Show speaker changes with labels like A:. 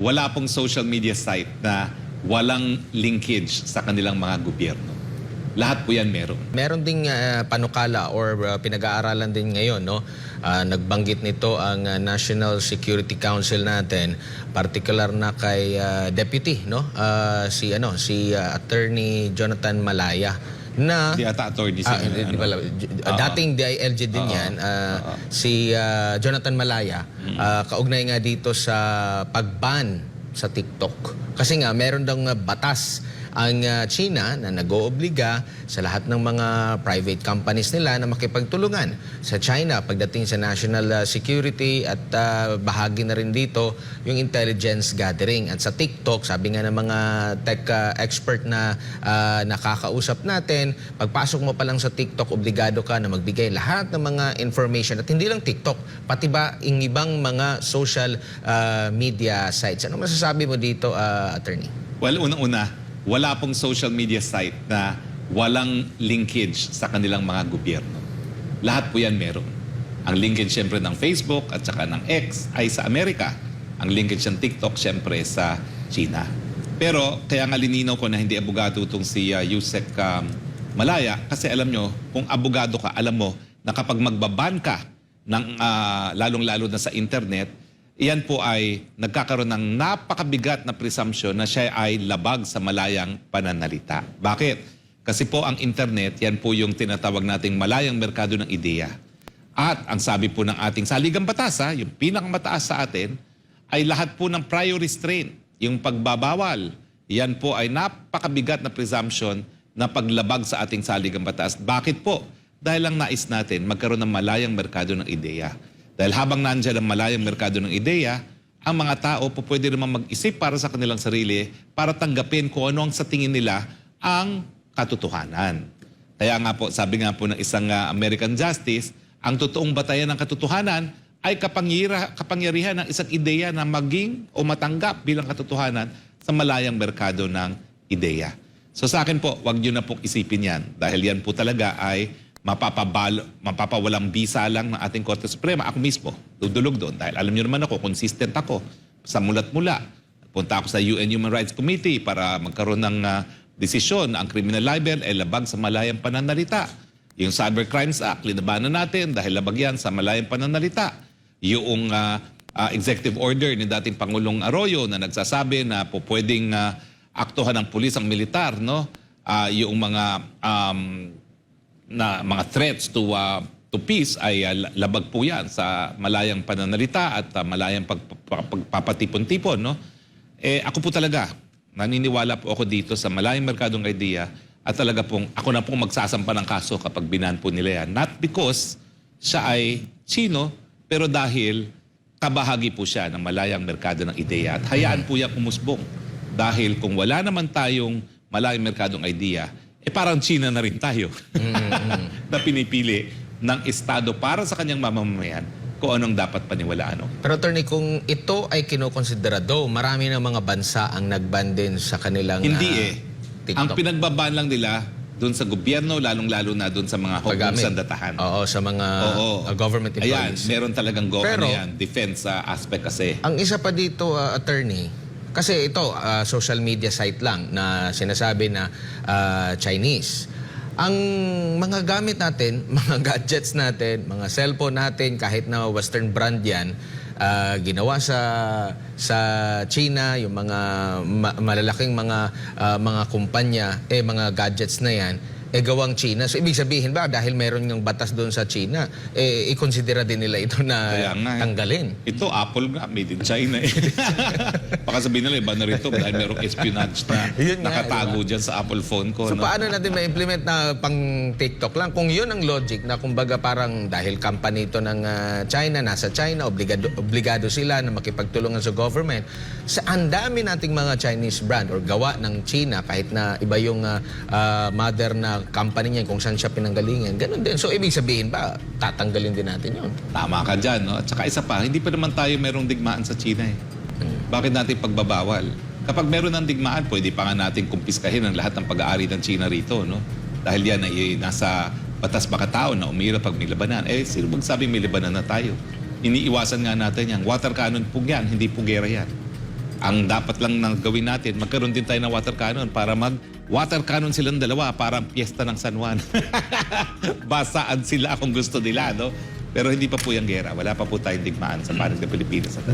A: wala pong social media site na walang linkage sa kanilang mga gobyerno. Lahat po yan meron.
B: Meron ding ah, panukala or ah, pinag-aaralan din ngayon no. Ah, nagbanggit nito ang ah, National Security Council natin, particular na kay ah, deputy no, Ah, si ano si ah, Attorney Jonathan Malaya na
A: Di ata authority
B: Ah,
A: sila,
B: hindi, hindi
A: ano.
B: pala. J- dating DILG din yan. ah, Si ah, Jonathan Malaya, ah, kaugnay nga dito sa pagban sa TikTok. Kasi nga, meron daw nga batas ang ah, China na nag-oobliga sa lahat ng mga private companies nila na makipagtulungan sa China pagdating sa national ah, security at ah, bahagi na rin dito yung intelligence gathering. At sa TikTok, sabi nga ng mga tech ah, expert na ah, nakakausap natin, pagpasok mo pa lang sa TikTok, obligado ka na magbigay lahat ng mga information at hindi lang TikTok, pati ba yung ibang mga social ah, media sites. Ano masasabi mo dito, ah, attorney?
A: Well, unang-una, wala pong social media site na walang linkage sa kanilang mga gobyerno. Lahat po yan meron. Ang linkage siyempre ng Facebook at saka ng X ay sa Amerika. Ang linkage ng TikTok siyempre sa China. Pero kaya nga lininaw ko na hindi abogado itong si uh, Yusek um, Malaya kasi alam nyo, kung abogado ka, alam mo na kapag magbaban ka ng ah, lalong-lalo na sa internet, iyan po ay nagkakaroon ng napakabigat na presumption na siya ay labag sa malayang pananalita. Bakit? Kasi po ang internet, yan po yung tinatawag nating malayang merkado ng ideya. At ang sabi po ng ating saligang batas, ha, yung pinakamataas sa atin, ay lahat po ng prior restraint, yung pagbabawal. Yan po ay napakabigat na presumption na paglabag sa ating saligang batas. Bakit po? Dahil lang nais natin magkaroon ng malayang merkado ng ideya. Dahil habang nandyan ang malayang merkado ng ideya, ang mga tao po pwede naman mag-isip para sa kanilang sarili para tanggapin kung ano ang sa tingin nila ang katotohanan. Kaya nga po, sabi nga po ng isang ah, American Justice, ang totoong batayan ng katotohanan ay kapangyira, kapangyarihan ng isang ideya na maging o matanggap bilang katotohanan sa malayang merkado ng ideya. So sa akin po, wag nyo na pong isipin yan dahil yan po talaga ay mapapabalo, mapapawalang bisa lang ng ating Korte Suprema. Ako mismo, dudulog doon dahil alam nyo naman ako, consistent ako sa mulat-mula. Punta ako sa UN Human Rights Committee para magkaroon ng ah, desisyon ang criminal libel ay labag sa malayang pananalita. Yung Cyber Crimes Act, linabanan natin dahil labag yan sa malayang pananalita. Yung ah, ah, executive order ni dating Pangulong Arroyo na nagsasabi na po pwedeng ah, aktuhan ng pulis ang militar, no? Ah, yung mga um, na mga threats to uh, to peace ay uh, labag po yan sa malayang pananalita at uh, malayang pagpa- pagpapatipon-tipon. No? Eh, ako po talaga, naniniwala po ako dito sa malayang merkadong idea at talaga pong ako na pong magsasampa ng kaso kapag binan po nila yan. Not because siya ay Chino, pero dahil kabahagi po siya ng malayang merkado ng ideya at hayaan po yan umusbong. Dahil kung wala naman tayong malayang merkadong idea, eh parang China na rin tayo na pinipili ng Estado para sa kanyang mamamayan kung anong dapat paniwalaan. No?
B: Pero attorney, kung ito ay kinokonsiderado, marami ng mga bansa ang nagban din sa kanilang
A: Hindi
B: ah,
A: eh.
B: TikTok.
A: Ang pinagbaban lang nila doon sa gobyerno, lalong-lalo na doon sa mga hukong
B: Paggamit.
A: sandatahan.
B: Oo, sa mga
A: Oo.
B: uh, government
A: Ayan,
B: employees.
A: meron talagang go
B: Pero-
A: yan, defense uh, aspect kasi.
B: Ang isa pa dito, uh, attorney, kasi ito, uh, social media site lang na sinasabi na uh, Chinese. Ang mga gamit natin, mga gadgets natin, mga cellphone natin, kahit na western brand yan, uh, ginawa sa sa China, yung mga ma- malalaking mga uh, mga kumpanya, eh mga gadgets na yan, eh gawang China. So ibig sabihin ba dahil meron yung batas doon sa China, eh ikonsidera din nila ito na
A: Kaya nga eh.
B: tanggalin.
A: Ito, Apple nga, made in China eh. Baka sabihin nila, iba na rito dahil merong espionage na
B: Yun nga,
A: nakatago dyan sa Apple phone ko.
B: So
A: no?
B: paano natin ma-implement na pang TikTok lang? Kung yun ang logic na kumbaga parang dahil company ito ng ah, China, nasa China, obligado, obligado sila na makipagtulungan sa government. Sa ang dami nating mga Chinese brand or gawa ng China kahit na iba yung ah, ah, mother na company niya kung saan siya pinanggalingan. Ganun din. So ibig sabihin ba, tatanggalin din natin yun?
A: Tama ka dyan, no? At saka isa pa, hindi pa naman tayo merong digmaan sa China eh. Bakit natin pagbabawal? Kapag meron ng digmaan, pwede pa nga natin kumpiskahin ang lahat ng pag-aari ng China rito, no? Dahil yan ay nasa batas makatao na umira pag may labanan. Eh, sino magsabing may labanan na tayo? Iniiwasan nga natin yan. Water cannon po yan, hindi po gera yan. Ang dapat lang na gawin natin, magkaroon din tayo ng water cannon para mag water cannon silang dalawa para ang piyesta ng San Juan. Basaan sila kung gusto nila, no? Pero hindi pa po yung gera. Wala pa po tayong digmaan sa panig ng Pilipinas. at